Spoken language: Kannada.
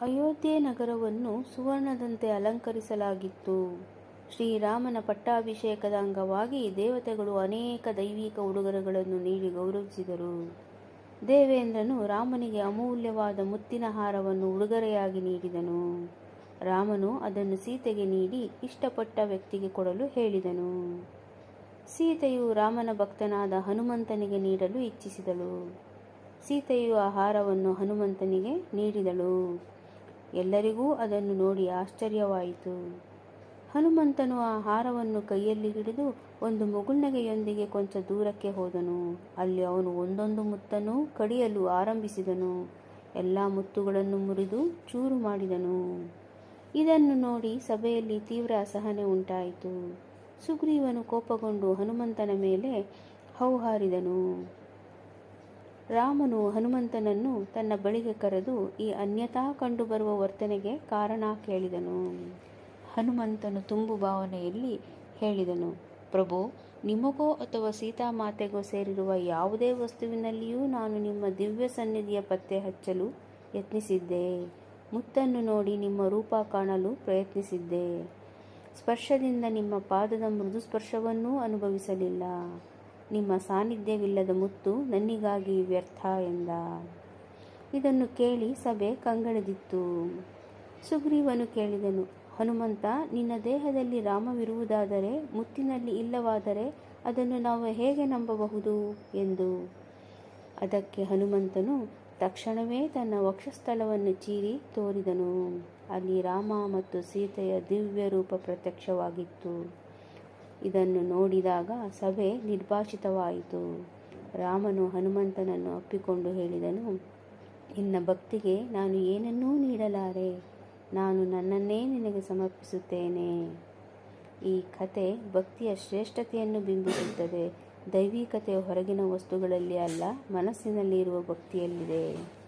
ಅಯೋಧ್ಯೆ ನಗರವನ್ನು ಸುವರ್ಣದಂತೆ ಅಲಂಕರಿಸಲಾಗಿತ್ತು. ಶ್ರೀರಾಮನ ಪಟ್ಟಾಭಿಷೇಕದ ಅಂಗವಾಗಿ ದೇವತೆಗಳು ಅನೇಕ ದೈವಿಕ ಉಡುಗೊರೆಗಳನ್ನು ನೀಡಿ ಗೌರವಿಸಿದರು. ದೇವೇಂದ್ರನು ರಾಮನಿಗೆ ಅಮೂಲ್ಯವಾದ ಮುತ್ತಿನ ಹಾರವನ್ನು ಉಡುಗೊರೆಯಾಗಿ ನೀಡಿದನು. ರಾಮನು ಅದನ್ನು ಸೀತೆಗೆ ನೀಡಿ ಇಷ್ಟಪಟ್ಟ ವ್ಯಕ್ತಿಗೆ ಕೊಡಲು ಹೇಳಿದನು. ಸೀತೆಯು ರಾಮನ ಭಕ್ತನಾದ ಹನುಮಂತನಿಗೆ ನೀಡಲು ಇಚ್ಛಿಸಿದಳು. ಸೀತೆಯು ಆಹಾರವನ್ನು ಹಾರವನ್ನು ಹನುಮಂತನಿಗೆ ನೀಡಿದಳು. ಎಲ್ಲರಿಗೂ ಅದನ್ನು ನೋಡಿ ಆಶ್ಚರ್ಯವಾಯಿತು. ಹನುಮಂತನು ಆ ಹಾರವನ್ನು ಕೈಯಲ್ಲಿ ಹಿಡಿದು ಒಂದು ಮುಗುಳ್ನಗೆಯೊಂದಿಗೆ ಕೊಂಚ ದೂರಕ್ಕೆ ಹೋದನು. ಅಲ್ಲಿ ಅವನು ಒಂದೊಂದು ಮುತ್ತನ್ನು ಕಡಿಯಲು ಆರಂಭಿಸಿದನು. ಎಲ್ಲ ಮುತ್ತುಗಳನ್ನು ಮುರಿದು ಚೂರು ಮಾಡಿದನು. ಇದನ್ನು ನೋಡಿ ಸಭೆಯಲ್ಲಿ ತೀವ್ರ ಅಸಹನೆ ಉಂಟಾಯಿತು. ಸುಗ್ರೀವನು ಕೋಪಗೊಂಡು ಹನುಮಂತನ ಮೇಲೆ ಹೌಹಾರಿದನು. ರಾಮನು ಹನುಮಂತನನ್ನು ತನ್ನ ಬಳಿಗೆ ಕರೆದು ಈ ಅನ್ಯತಾ ಕಂಡುಬರುವ ವರ್ತನೆಗೆ ಕಾರಣ ಕೇಳಿದನು. ಹನುಮಂತನು ತುಂಬು ಭಾವನೆಯಲ್ಲಿ ಹೇಳಿದನು, ಪ್ರಭು, ನಿಮಗೋ ಅಥವಾ ಸೀತಾಮಾತೆಗೋ ಸೇರಿರುವ ಯಾವುದೇ ವಸ್ತುವಿನಲ್ಲಿಯೂ ನಾನು ನಿಮ್ಮ ದಿವ್ಯ ಸನ್ನಿಧಿಯ ಪತ್ತೆ ಹಚ್ಚಲು ಯತ್ನಿಸಿದ್ದೆ. ಮುತ್ತನ್ನು ನೋಡಿ ನಿಮ್ಮ ರೂಪ ಕಾಣಲು ಪ್ರಯತ್ನಿಸಿದ್ದೆ. ಸ್ಪರ್ಶದಿಂದ ನಿಮ್ಮ ಪಾದದ ಮೃದು ಸ್ಪರ್ಶವನ್ನೂ ಅನುಭವಿಸಲಿಲ್ಲ. ನಿಮ್ಮ ಸಾನ್ನಿಧ್ಯವಿಲ್ಲದ ಮುತ್ತು ನನ್ನಿಗಾಗಿ ವ್ಯರ್ಥ ಎಂದ. ಇದನ್ನು ಕೇಳಿ ಸಭೆ ಕಂಗಳದಿತ್ತು ಸುಗ್ರೀವನು ಕೇಳಿದನು, ಹನುಮಂತ, ನಿನ್ನ ದೇಹದಲ್ಲಿ ರಾಮವಿರುವುದಾದರೆ, ಮುತ್ತಿನಲ್ಲಿ ಇಲ್ಲವಾದರೆ ಅದನ್ನು ನಾವು ಹೇಗೆ ನಂಬಬಹುದು? ಎಂದು. ಅದಕ್ಕೆ ಹನುಮಂತನು ತಕ್ಷಣವೇ ತನ್ನ ವಕ್ಷಸ್ಥಳವನ್ನು ಚೀರಿ ತೋರಿದನು. ಅಲ್ಲಿ ರಾಮ ಮತ್ತು ಸೀತೆಯ ದಿವ್ಯ ರೂಪ ಪ್ರತ್ಯಕ್ಷವಾಗಿತ್ತು. ಇದನ್ನು ನೋಡಿದಾಗ ಸಭೆ ನಿರ್ಭಾಷಿತವಾಯಿತು. ರಾಮನು ಹನುಮಂತನನ್ನು ಅಪ್ಪಿಕೊಂಡು ಹೇಳಿದನು, ನಿನ್ನ ಭಕ್ತಿಗೆ ನಾನು ಏನನ್ನೂ ನೀಡಲಾರೆ. ನಾನು ನನ್ನನ್ನೇ ನಿನಗೆ ಸಮರ್ಪಿಸುತ್ತೇನೆ. ಈ ಕತೆ ಭಕ್ತಿಯ ಶ್ರೇಷ್ಠತೆಯನ್ನು ಬಿಂಬಿಸುತ್ತದೆ. ದೈವಿಕತೆ ಹೊರಗಿನ ವಸ್ತುಗಳಲ್ಲಿ ಅಲ್ಲ ಮನಸ್ಸಿನಲ್ಲಿರುವ ಭಕ್ತಿಯಲ್ಲಿದೆ.